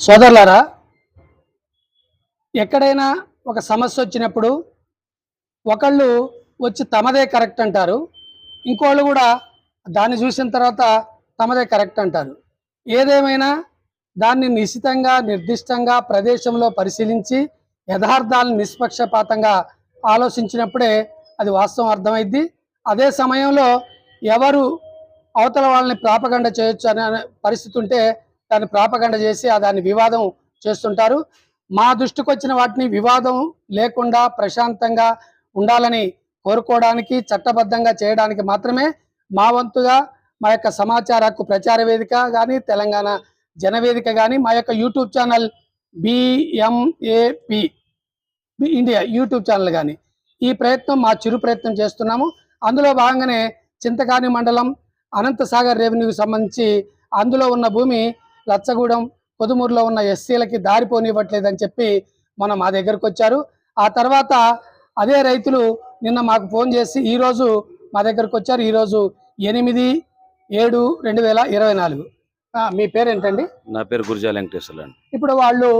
సోదరులారా ఎక్కడైనా ఒక సమస్య వచ్చినప్పుడు ఒకళ్ళు వచ్చి తమదే కరెక్ట్ అంటారు ఇంకోళ్ళు కూడా దాన్ని చూసిన తర్వాత తమదే కరెక్ట్ అంటారు. ఏదేమైనా దాన్ని నిశ్చితంగా నిర్దిష్టంగా ప్రదేశంలో పరిశీలించి యథార్థాలను నిష్పక్షపాతంగా ఆలోచించినప్పుడే అది వాస్తవం అర్థమైద్ది. అదే సమయంలో ఎవరు అవతల వాళ్ళని ప్రాపగండ చేయొచ్చు అనే పరిస్థితి ఉంటే దాన్ని ప్రాపగండ చేసి ఆ దాన్ని వివాదం చేస్తుంటారు. మా దృష్టికి వచ్చిన వాటిని వివాదం లేకుండా ప్రశాంతంగా ఉండాలని కోరుకోవడానికి చట్టబద్ధంగా చేయడానికి మాత్రమే మా వంతుగా మా యొక్క సమాచార హక్కు ప్రచార వేదిక కానీ తెలంగాణ జనవేదిక కానీ మా యొక్క YouTube channel BMAP India YouTube channel కానీ ఈ ప్రయత్నం మా చిరు ప్రయత్నం చేస్తున్నాము. అందులో భాగంగానే చింతకాని మండలం అనంతసాగర్ రెవెన్యూకి సంబంధించి అందులో ఉన్న భూమి లచ్చగూడెం కొదుమూరులో ఉన్న ఎస్సీలకి దారి పోనివ్వట్లేదని చెప్పి మొన్న మా దగ్గరకు వచ్చారు. ఆ తర్వాత అదే రైతులు నిన్న మాకు ఫోన్ చేసి ఈరోజు మా దగ్గరకు వచ్చారు. ఈరోజు ఎనిమిది ఏడు రెండు వేల ఇరవై నాలుగు. మీ పేరేంటండి? నా పేరు గురిజా వెంకటేశ్వర్లు అండి. ఇప్పుడు వాళ్ళు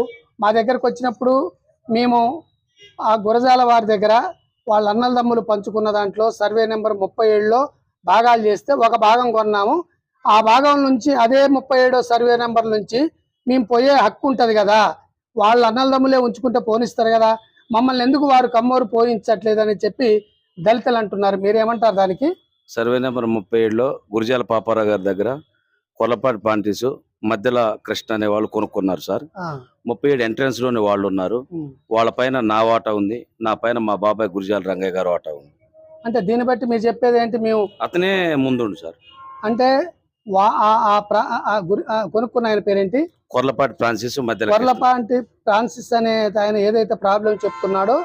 మా దగ్గరకు వచ్చినప్పుడు మేము ఆ గురజాల వారి దగ్గర వాళ్ళ అన్నలదమ్ములు పంచుకున్న దాంట్లో సర్వే నెంబర్ ముప్పై ఏడులో భాగాలు చేస్తే ఒక భాగం కొన్నాము. ఆ భాగం నుంచి అదే ముప్పై ఏడో సర్వే నెంబర్ నుంచి మేము పోయే హక్కు ఉంటుంది కదా. వాళ్ళ అన్నలదమ్ములే ఉంచుకుంటే పోనిస్తారు కదా. మమ్మల్ని ఎందుకు వారు కమ్మోరు పోయించట్లేదని చెప్పి దళితులు అంటున్నారు. మీరేమంటారు దానికి? సర్వే నెంబర్ ముప్పై ఏడులో గురిజాల పాపారావు గారి దగ్గర కొల్లపాటి పాంటీసు మధ్యలో కృష్ణ అనే వాళ్ళు కొనుక్కున్నారు సార్. ముప్పై ఏడు ఎంట్రన్స్లోని వాళ్ళు ఉన్నారు. వాళ్ళ పైన నా వాటా ఉంది. నా పైన మా బాబాయ్ గురిజాల రంగయ్య గారు వాటా ఉంది. అంటే దీన్ని బట్టి మీరు చెప్పేది ఏంటి? మేము అతనే ముందుండు సార్. అంటే వా ఆ- కొనుక్కున్న ఆయన పేరేంటి? కొర్లపాటి ఫ్రాన్సిస్. కొర్లపాంటి ఫ్రాన్సిస్ అనే ఆయన ఏదైతే ప్రాబ్లం చెప్తున్నాడో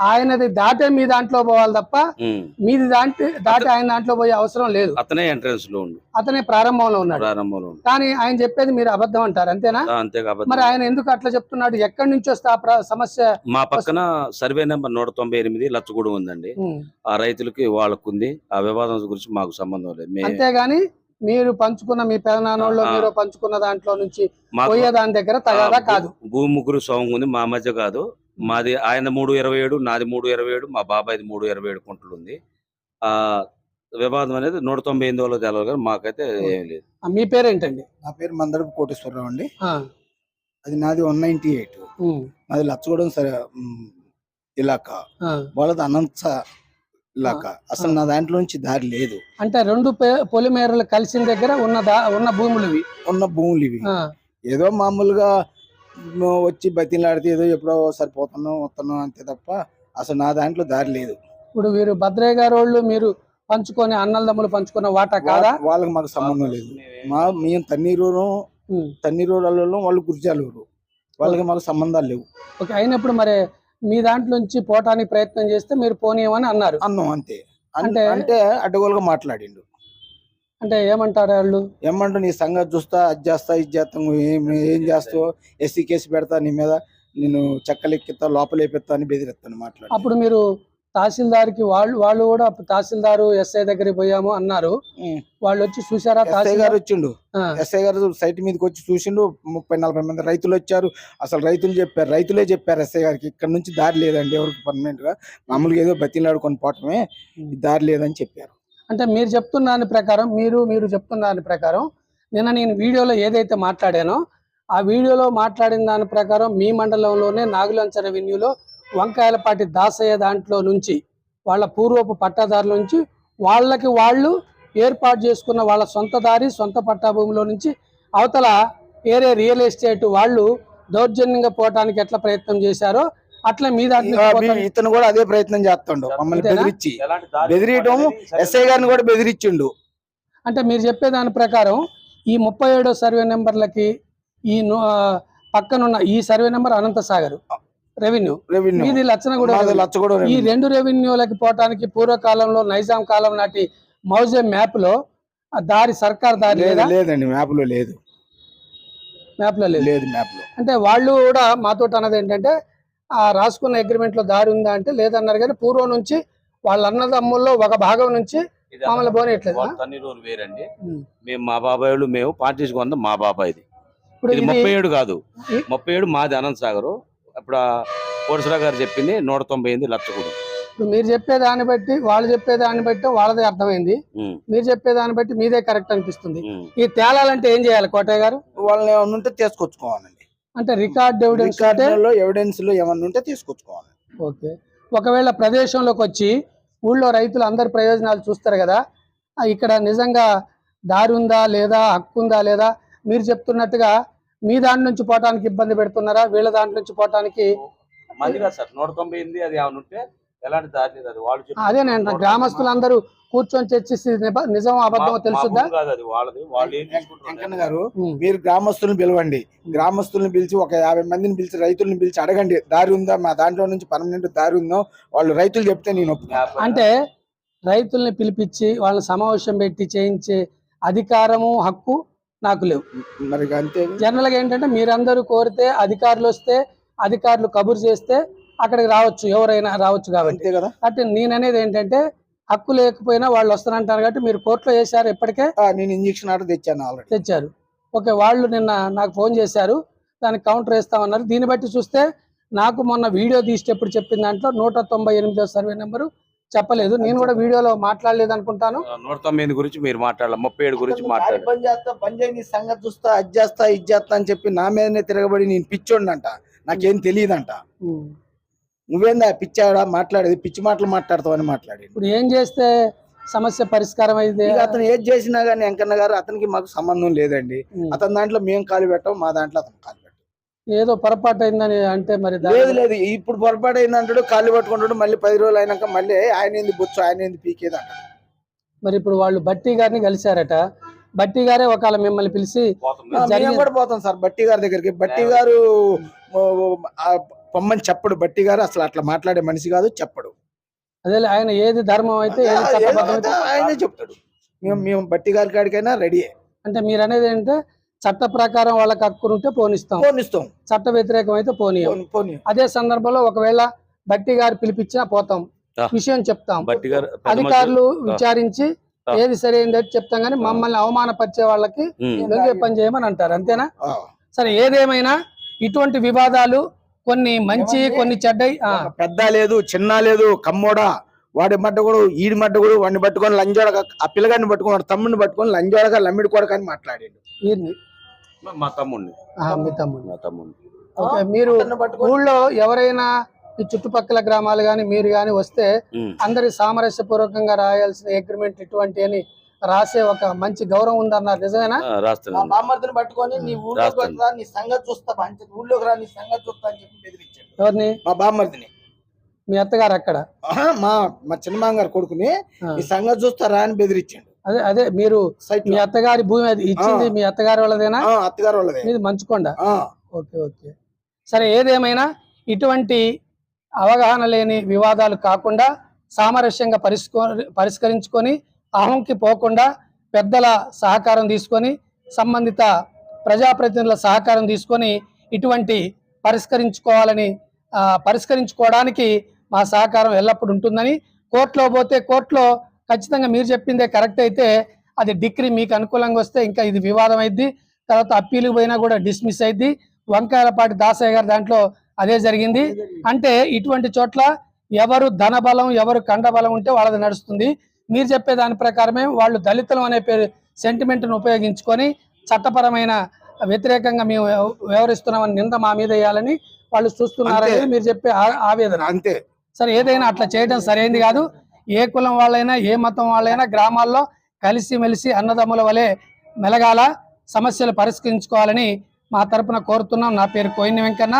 ఆయనది దాటే మీ దాంట్లో పోవాలి తప్ప. మీది దాటి దాటి ఆయన దాంట్లో పోయే అవసరం లేదు. అతనే ఎంట్రన్స్లో ఉండు. అతనే ప్రారంభంలో ఉన్నాడు. ప్రారంభంలో కానీ ఆయన చెప్పేది మీరు అబద్ధం అంటారు అంతేనా? మరి ఆయన ఎందుకు అట్లా చెప్తున్నాడు? ఎక్కడి నుంచి వస్తే ఆ సమస్య మా పక్కన సర్వే నెంబర్ నూట తొంభై ఎనిమిది లచ్చగూడెం ఉందండి. ఆ రైతులకి వాళ్ళకు ఉంది ఆ వివాదం గురించి మాకు సంబంధం లేదు. అంతేగాని మీరు పంచుకున్న మీ పెదనాన్నోళ్ళు. మీరు పంచుకున్న దాంట్లో నుంచి పోయే దాని దగ్గర తగాదా కాదు. భూ- భూ ముగ్గురు సోమం ఉంది మా మధ్య కాదు. మాది ఆయన మూడు ఇరవై ఏడు నాది మూడు ఇరవై ఏడు మా బాబాయ్ది మూడు ఇరవై ఏడు కుంటలు ఉంది. ఆ వివాదం అనేది నూట తొంభై ఎనిమిది వాళ్ళు తెలవదు కానీ మాకైతే ఏం లేదు. మీ పేరేంటండి? నా పేరు మందరపు కోటేశ్వరరావు అండి. ఆ, అది నాది వన్ నైన్టీ ఎయిట్. నాది లచ్చగూడెం సరే ఇలాకా. వాళ్ళది అనంత ఇలాకా అసలు నా దాంట్లో నుంచి దారి లేదు. అంటే రెండు పే- పొలిమేరలు కలిసిన దగ్గర ఉన్న దా ఉన్న భూములు ఇవి ఉన్న భూములు ఇవి ఏదో మామూలుగా వచ్చి బతిలాడితే ఏదో ఎప్పుడో సరిపోతున్నాం వస్తున్నాం అంతే తప్ప అసలు నా దాంట్లో దారి లేదు. ఇప్పుడు వీరు భద్రయ్య గారు వాళ్ళు మీరు పంచుకొని అన్నలదమ్ములు పంచుకున్న వాటా కాదా? వాళ్ళకి మాకు సంబంధం లేదు. మా మేము తన్నీరూరు ఉమ్. తన్నీరూరు వాళ్ళు గురిజాలూరు. వాళ్ళకి మాకు సంబంధాలు లేవు. ఓకే. అయినప్పుడు మరి మీ దాంట్లో నుంచి పోవటానికి ప్రయత్నం చేస్తే మీరు పోనీయమని అన్నారు. అన్నం అంతే. అంటే- అంటే అడ్డగోలుగా మాట్లాడిండు. అంటే ఏమంటారు వాళ్ళు? ఏమంటూ నీ సంగతి చూస్తా అది చేస్తా ఇది చేస్తా నువ్వు ఏం ఏం చేస్తావు ఎస్సీ కేసు పెడతా నీ మీద నేను చెక్కలెక్కిస్తా లోపలేపిస్తా అని బెదిరిస్తాను మాట్లాడి. అప్పుడు మీరు తహసీల్దార్కి వాళ్ళు వాళ్ళు కూడా తహసీల్దారు ఎస్ఐ దగ్గరికి పోయాము అన్నారు. వాళ్ళు వచ్చి చూసారా ఎస్ఐ గారు తహసీల్దార్? వచ్చిండు. ఎస్ఐ గారు సైట్ మీదకి వచ్చి చూసిండు. ముప్పై నలభై మంది రైతులు వచ్చారు. అసలు రైతులు చెప్పారు రైతులే చెప్పారు ఎస్ఐ గారికి ఇక్కడ నుంచి దారి లేదండి ఎవరికి పర్మనెంట్గా మామూలుగా ఏదో బతిలాడుకొని పోవటమే దారి లేదని చెప్పారు. అంటే మీరు చెప్తున్న దాని ప్రకారం మీరు మీరు చెప్తున్న దాని ప్రకారం నిన్న నేను వీడియోలో ఏదైతే మాట్లాడానో ఆ వీడియోలో మాట్లాడిన దాని ప్రకారం మీ మండలంలోనే నాగులంచ రెవెన్యూలో వంకాయలపాటి దాసయ్య దాంట్లో నుంచి వాళ్ళ పూర్వపు పట్టాదారుల నుంచి వాళ్ళకి వాళ్ళు ఏర్పాటు చేసుకున్న వాళ్ళ సొంత దారి సొంత పట్టా భూమిలో నుంచి అవతల ఏరే రియల్ ఎస్టేట్ వాళ్ళు దౌర్జన్యంగా పోవటానికి ఎట్లా ప్రయత్నం చేశారో అట్లా మీ దాంట్లో ఇక పోతానికి- ఇతను కూడా అదే ప్రయత్నం చేస్తాడు మమ్మల్ని? బెదిరించి. బెదిరియటం ఎస్ఐ గారిని కూడా బెదిరించిండు. అంటే మీరు చెప్పే దాని ప్రకారం ఈ ముప్పై ఏడో సర్వే నెంబర్లకి ఈ పక్కనున్న ఈ survey number Anantha Sagar revenue revenue ఇది లచ్చన కూడా మాది లచ్చగూడెం ఈ రెవెన్యూ. రెండు రెవెన్యూలకి పోవటానికి పూర్వకాలంలో నైజాం కాలం నాటి మౌజే మ్యాప్లో ఆ దారి సర్కార్ దారి లేదు లేదా? లేదండి మ్యాప్లో లేదు. మ్యాప్లో లేదు మ్యాప్లో అంటే వాళ్ళు కూడా మాతో అన్నది ఏంటంటే ఆ రాసుకున్న అగ్రిమెంట్లో దారి ఉందా అంటే లేదన్నారు కానీ పూర్వం నుంచి వాళ్ళ అన్నదమ్ముల్లో ఒక భాగం నుంచి మామూలు పోనీయట్లేదా? తన్నీరు వేరండి. మేము మా బాబాయ్ వాళ్ళు మేము పార్టీస్ కొందాం మా బాబాయ్ది. ఇప్పుడు ముప్పై ఏడు కాదు. ముప్పై ఏడు మాది అనంత సాగర్ ఇప్పుడు కోటసరావు గారు చెప్పింది నూట తొంభై ఎనిమిది లక్షగూడెం ఇప్పుడు మీరు చెప్పే దాన్ని బట్టి వాళ్ళు చెప్పే దాన్ని బట్టి వాళ్ళదే అర్థమైంది. మీరు చెప్పే దాన్ని బట్టి మీదే కరెక్ట్ అనిపిస్తుంది. ఈ తేలాలంటే ఏం చేయాలి కోటయ్య గారు? వాళ్ళని ఏమన్నా ఉంటే తీసుకొచ్చుకోవాలండి. అంటే రికార్డ్ ఎవిడెన్స్ ఎవిడెన్స్లో ఏమన్నా ఉంటే తీసుకొచ్చుకోవాలి. ఓకే. ఒకవేళ ప్రదేశంలోకి వచ్చి ఊళ్ళో రైతులు అందరి ప్రయోజనాలు చూస్తారు కదా ఇక్కడ నిజంగా దారి ఉందా లేదా హక్కు ఉందా లేదా మీరు చెప్తున్నట్టుగా మీ దాని నుంచి పోవటానికి ఇబ్బంది పెడుతున్నారా? వీళ్ళ దాంట్ నుంచి పోవటానికి కాదు సార్ నూట తొంభై ఎనిమిది అది ఏమైనా ఉంటే ఎలాంటి దారి లేదు అది వాళ్ళు అదే గ్రామస్తులందరూ కూర్చొని చర్చిస్తే నిజం అది తీసుకుంటారు వెంకన్న గారు. మీరు గ్రామస్తులను పిలవండి. గ్రామస్తులను పిలిచి ఒక యాభై మందిని పిలిచి రైతులను పిలిచి అడగండి దారి ఉందా? మా దాంట్లో నుంచి పర్మనెంట్ దారి ఉందో? వాళ్ళు రైతులు చెప్తే నేను. అంటే రైతుల్ని పిలిపించి వాళ్ళని సమావేశం పెట్టి చేయించే అధికారము హక్కు నాకు లేవు. మరి అంతే జనరల్గా ఏంటంటే మీరందరూ కోరితే అధికారులు వస్తే అధికారులు కబురు చేస్తే అక్కడికి రావచ్చు ఎవరైనా రావచ్చు కాబట్టి. అంతే కదా. అంటే నేననేది ఏంటంటే హక్కు లేకపోయినా వాళ్ళు వస్తారంటారు కాబట్టి మీరు కోర్టులో వేశారు ఇప్పటికే. నేను ఇంజక్షన్ ఆర్డర్ తెచ్చాను ఆల్రెడీ. తెచ్చారు. ఓకే వాళ్ళు నిన్న నాకు ఫోన్ చేశారు. దానికి కౌంటర్ వేస్తామన్నారు. దీన్ని బట్టి చూస్తే నాకు మొన్న వీడియో తీసేటప్పుడు చెప్పిన దాంట్లో నూట తొంభై ఎనిమిదో సర్వే నెంబరు చెప్పలేదు. నేను కూడా వీడియోలో మాట్లాడలేదు అనుకుంటాను. నూట తొంభై ఎనిమిది గురించి మీరు మాట్లాడాలి. ముప్పై ఏడు గురించి మాట్లాడాలి. పని చేస్తా పని చేయి సంగతి చూస్తా అది చేస్తా ఇది చేస్తా అని చెప్పి నా మీదనే తిరగబడి నేను పిచ్చోడినంట. నాకేం తెలియదంట. నువ్వేందా పిచ్చాడా మాట్లాడేది పిచ్చి మాటలు మాట్లాడతావు అని మాట్లాడేది ఇప్పుడు ఏం చేస్తే సమస్య పరిష్కారం అయితే? అతను ఏది చేసినా గానీ వెంకన్న గారు అతనికి మాకు సంబంధం లేదండి. అతని దాంట్లో మేము కాలు పెట్టాం మా దాంట్లో అతను కాలు పెట్టాం ఏదో పొరపాటు అయిందని అంటే మరి లేదు లేదు. ఇప్పుడు పొరపాటు అయిందంటాడు కాళ్ళు పట్టుకుంటాడు మళ్ళీ పది రోజులు అయినాక మళ్ళీ ఆయన ఏంది బొచ్చు ఆయన ఏంది పీకేది అంటాడు మరి ఇప్పుడు వాళ్ళు బట్టి గారిని కలిశారట. బట్టి గారే ఒకవేళ మిమ్మల్ని పిలిచి మేము. కూడా పోతాం సార్ బట్టి గారి దగ్గరికి. బట్టి గారు పొమ్మని చెప్పడు. బట్టి గారు అసలు అట్లా మాట్లాడే మనిషి కాదు చెప్పడు. అదే ఆయన ఏది ధర్మం అయితే ఏది ఏదో చట్టబద్ధం అయితే అయితే ఆయనే చెప్తాడు. మేము మేము బట్టి గారి కాడికైనా రెడీ అంటే మీరు అనేది ఏంటంటే చట్ట ప్రకారం వాళ్ళకి హక్కు ఉంటే పోనిస్తాం. పోనిస్తాం. చట్ట వ్యతిరేకం అయితే పోనీయం. పోని- పోని అదే సందర్భంలో ఒకవేళ బట్టి గారు పిలిపించినా పోతాం. విషయం చెప్తాం. అధికారులు. విచారించి. ఏది సరైనది చెప్తాం కానీ మమ్మల్ని అవమానపరిచే వాళ్ళకి. లొంగే పని చేయమని అంటారు. అంతేనా. సరే ఏదేమైనా ఇటువంటి వివాదాలు కొన్ని మంచి కొన్ని ఒక పెద్ద లేదు చిన్న లేదు కమ్మోడా. వాడి మట్ట కూడా ఈడి మట్ట కూడా వాడిని పట్టుకొని లంజోడగా ఆ పిల్లగాడిని పట్టుకొని తమ్ముడిని పట్టుకొని లంజోడగా లమ్మిడి కొడక అని మాట్లాడాడు. వీరిని మా తమ్ముడిని. ఆ, మీ తమ్ముడు మా తమ్ముడిని. ఓకే మీరు ఊళ్ళో ఎవరైనా ఈ చుట్టుపక్కల గ్రామాలు కానీ మీరు కానీ వస్తే. అందరి సామరస్యపూర్వకంగా రాయాల్సిన అగ్రిమెంట్ ఇటువంటి అని రాసే ఒక మంచి గౌరవం ఉందన్నారు. నిజమేనా? బామ్మర్దిని పట్టుకొని నీ ఊళ్ళోకి. రా నీ సంగతి చూస్తా పంచ ఊళ్ళోకి రా నీ సంగతి చూస్తా అని చెప్పి బెదిరించాడు. ఎవరిని? మా బామ్మర్దిని. మీ అత్తగారు అక్కడ? మా మా చిన్నమామ గారు కొడుకుని. నీ సంగతి చూస్తారా అని బెదిరించాడు. అదే అదే మీరు మీ అత్తగారి భూమి అది ఇచ్చింది. మీ అత్తగారి వాళ్ళదేనా? అత్తగారు వాళ్ళదే. Manchukonda okay okay. సరే ఏదేమైనా ఇటువంటి అవగాహన లేని వివాదాలు కాకుండా సామరస్యంగా పరిష్కో పరిష్కరించుకొని అహంకి పోకుండా పెద్దల సహకారం తీసుకొని సంబంధిత ప్రజాప్రతినిధుల సహకారం తీసుకొని ఇటువంటి పరిష్కరించుకోవాలని పరిష్కరించుకోవడానికి మా సహకారం ఎల్లప్పుడూ ఉంటుందని కోర్టులో పోతే కోర్టులో ఖచ్చితంగా మీరు చెప్పిందే కరెక్ట్ అయితే అది డిగ్రీ మీకు అనుకూలంగా వస్తే ఇంకా ఇది వివాదం అయింది తర్వాత అప్పీలు పోయినా కూడా డిస్మిస్ అయింది వంకాయలపాటి దాసయ్య గారి దాంట్లో అదే జరిగింది. అంటే ఇటువంటి చోట్ల ఎవరు ధన బలం ఎవరు కండ బలం ఉంటే వాళ్ళది నడుస్తుంది. మీరు చెప్పే దాని ప్రకారమే వాళ్ళు దళితులం అనే పేరు సెంటిమెంట్ను ఉపయోగించుకొని చట్టపరమైన వ్యతిరేకంగా మేము వ్యవ- వ్యవహరిస్తున్నామని నింద మా మీద వేయాలని వాళ్ళు చూస్తున్నారని. మీరు చెప్పే ఆవేదన. అంతే. సరే ఏదైనా అట్లా చేయడం సరైంది కాదు. ఏ కులం వాళ్ళైనా ఏ మతం వాళ్ళైనా గ్రామాల్లో కలిసి మెలిసి అన్నదమ్ముల వలె మెలగాల సమస్యలు పరిష్కరించుకోవాలని మా తరపున కోరుతున్నాం. నా పేరు కోయిన వెంకన్న.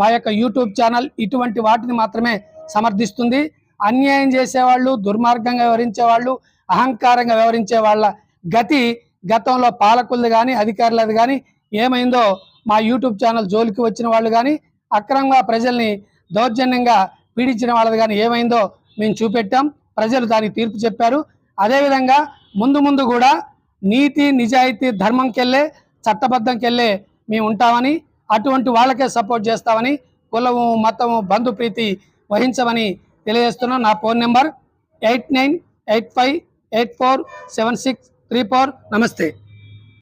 మా యొక్క యూట్యూబ్ ఛానల్ ఇటువంటి వాటిని మాత్రమే సమర్థిస్తుంది. అన్యాయం చేసేవాళ్ళు దుర్మార్గంగా వ్యవహరించే వాళ్ళు అహంకారంగా వ్యవహరించే వాళ్ళ గతి గతంలో పాలకులది కానీ అధికారులది కానీ ఏమైందో మా యూట్యూబ్ ఛానల్ జోలికి వచ్చిన వాళ్ళు కానీ అక్రమంగా ప్రజల్ని దౌర్జన్యంగా పీడించిన వాళ్ళది కానీ ఏమైందో మేము చూపెట్టాం. ప్రజలు దానికి తీర్పు చెప్పారు. అదేవిధంగా ముందు ముందు కూడా నీతి నిజాయితీ ధర్మంకెళ్ళే చట్టబద్ధంకెళ్ళే మేము ఉంటామని అటువంటి వాళ్ళకే సపోర్ట్ చేస్తామని కులము మతము బంధు ప్రీతి వహించమని తెలియజేస్తున్నాం. నా phone number eight nine eight five eight four seven six three four. నమస్తే.